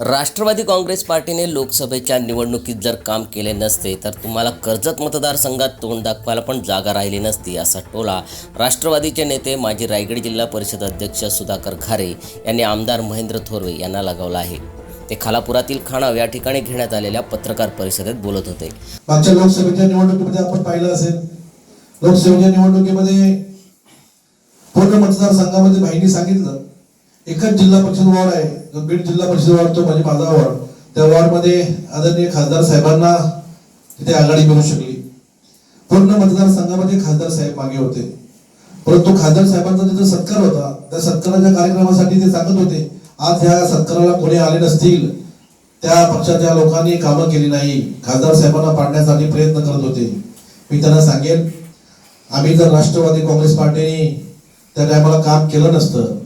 राष्ट्रवादी काँग्रेस पार्टीने लोकसभेच्या निवडणुकीत जर काम केले नसते तर तुम्हाला कर्जत मतदारसंघात तोंड दाखवायला पण जागा राहिली नसती असा टोला राष्ट्रवादीचे नेते माजी रायगड जिल्हा परिषद अध्यक्ष सुधाकर घारे यांनी आमदार महेंद्र थोरवे यांना लगावला आहे. ते खालापुरातील खाणाव या ठिकाणी घेण्यात आलेल्या पत्रकार परिषदेत बोलत होते. मागच्या लोकसभेच्या निवडणुकीमध्ये आपण पाहिलं असेल लोकसभेच्या निवडणुकीमध्ये पूर्ण मतदारसंघामध्ये भाईंनी सांगितलं. एकच जिल्हा परिषद वॉर्ड आहे. जो बीड जिल्हा परिषद वॉर्ड तो म्हणजे माझा वॉर्ड. त्या वॉर्डमध्ये आदरणीय खासदार साहेबांना तिथे आघाडी मिळू शकली. पूर्ण मतदारसंघामध्ये खासदार साहेब मागे होते. परंतु खासदार साहेबांचा तिथे सत्कार होता. त्या सत्काराच्या कार्यक्रमासाठी ते सांगत होते आज ह्या सत्काराला कोणी आले नसतील. त्या पक्षाच्या लोकांनी कामं केली नाही. खासदार साहेबांना पाडण्यासाठी प्रयत्न करत होते. मी त्यांना सांगेन आम्ही जर राष्ट्रवादी काँग्रेस पार्टीने त्या टायमाला काम केलं नसतं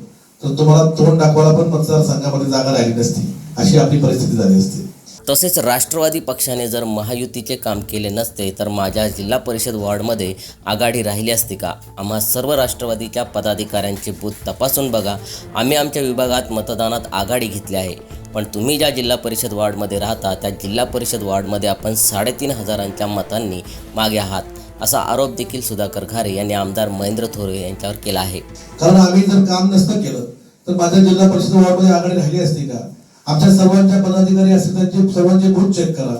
तर तुम्हाला तोंड दाखवायला पण मतदारसंघामध्ये जागा राहिली नसती. अशी आपली परिस्थिती झाली असते. तसेच राष्ट्रवादी पक्षाने जर महायुतीचे काम केले नसते तर माझ्या जिल्हा परिषद वॉर्डमध्ये आघाडी राहिली असती का? आम्हा सर्व राष्ट्रवादीच्या पदाधिकाऱ्यांचे बूथ तपासून बघा. आम्ही आमच्या विभागात मतदानात आघाडी घेतली आहे. पण तुम्ही ज्या जिल्हा परिषद वॉर्डमध्ये राहता त्या जिल्हा परिषद वॉर्डमध्ये आपण साडेतीन हजारांच्या मतांनी मागे आहात. असा आरोप देखील सुधाकर घारे यांनी आमदार महेंद्र थोरवे यांच्यावर केला आहे. कारण आम्ही जर काम नसतं केलं तर माझ्या जिल्हा परिषद वॉर्डमध्ये आघाडी राहिली असती का? आमच्या सर्वांच्या पदाधिकारी असतील त्यांचे सर्वांचे बूथ चेक करा.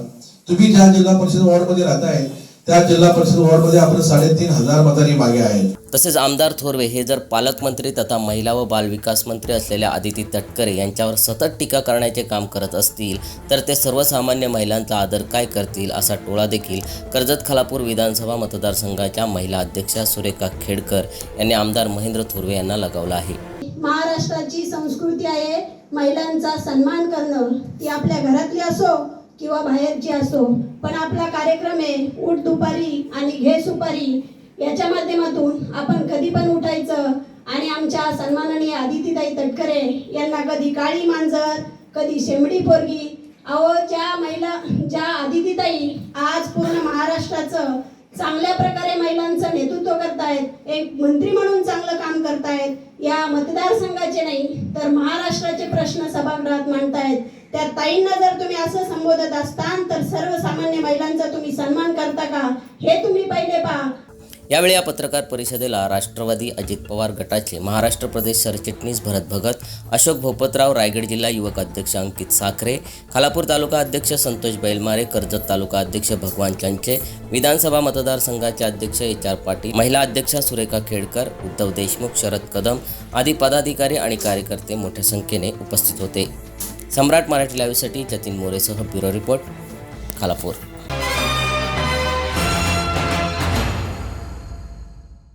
तुम्ही ज्या जिल्हा परिषद वॉर्डमध्ये राहताय त्या जिल्हा परिषद वॉर्डमध्ये आपण साडेतीन हजार मतांनी मागे आहे तसेच आमदार थोरवे हे जर पालकमंत्री तथा महिला व बालविकास मंत्री असलेल्या आदिती तटकरे यांच्यावर सतत टीका करण्याचे काम करत असतील तर ते सर्वसामान्य महिलांचा आदर काय करतील असा टोळा देखील कर्जत खालापूर विधानसभा मतदारसंघाच्या महिला अध्यक्षा सुरेखा खेडकर यांनी आमदार महेंद्र थोरवे यांना लगावला आहे. महाराष्ट्राची संस्कृती आहे महिलांचा सन्मान करणं. ती आपल्या घरातली असो किंवा बाहेरची असो पण आपला कार्यक्रम आहे उठ दुपारी आणि घे सुपारी याच्या माध्यमातून आपण कधी पण उठायचं आणि आमच्या सन्माननीय आदितीताई तटकरे यांना कधी काळी मांजर कधी शेंबडी पोरगी अहो ज्या महिला ज्या आदितीताई आज पूर्ण महाराष्ट्र चांगल्या प्रकारे महिलांचं नेतृत्व करतायत एक मंत्री म्हणून चांगलं काम करतायत या मतदारसंघाचे नाही तर महाराष्ट्राचे प्रश्न सभागृहात मांडतायत. त्या ताईंना जर तुम्ही असं संबोधत असताल तर सर्वसामान्य महिलांचा तुम्ही सन्मान करता का? हे तुम्ही पहिले पहा. यावेळी या पत्रकार परिषदेला राष्ट्रवादी अजित पवार गटाचे महाराष्ट्र प्रदेश सरचिटणीस भरत भगत अशोक भोपतराव रायगड जिल्हा युवक अध्यक्ष अंकित साखरे खालापूर तालुका अध्यक्ष संतोष बैलमारे कर्जत तालुका अध्यक्ष भगवान चंचे विधानसभा मतदारसंघाचे अध्यक्ष एच आर पाटील महिला अध्यक्षा सुरेखा खेडकर उद्धव देशमुख शरद कदम आदी पदाधिकारी आणि कार्यकर्ते मोठ्या संख्येने उपस्थित होते. सम्राट मराठी लाईव्हसाठी जतीन मोरेसह ब्युरो रिपोर्ट खालापूर.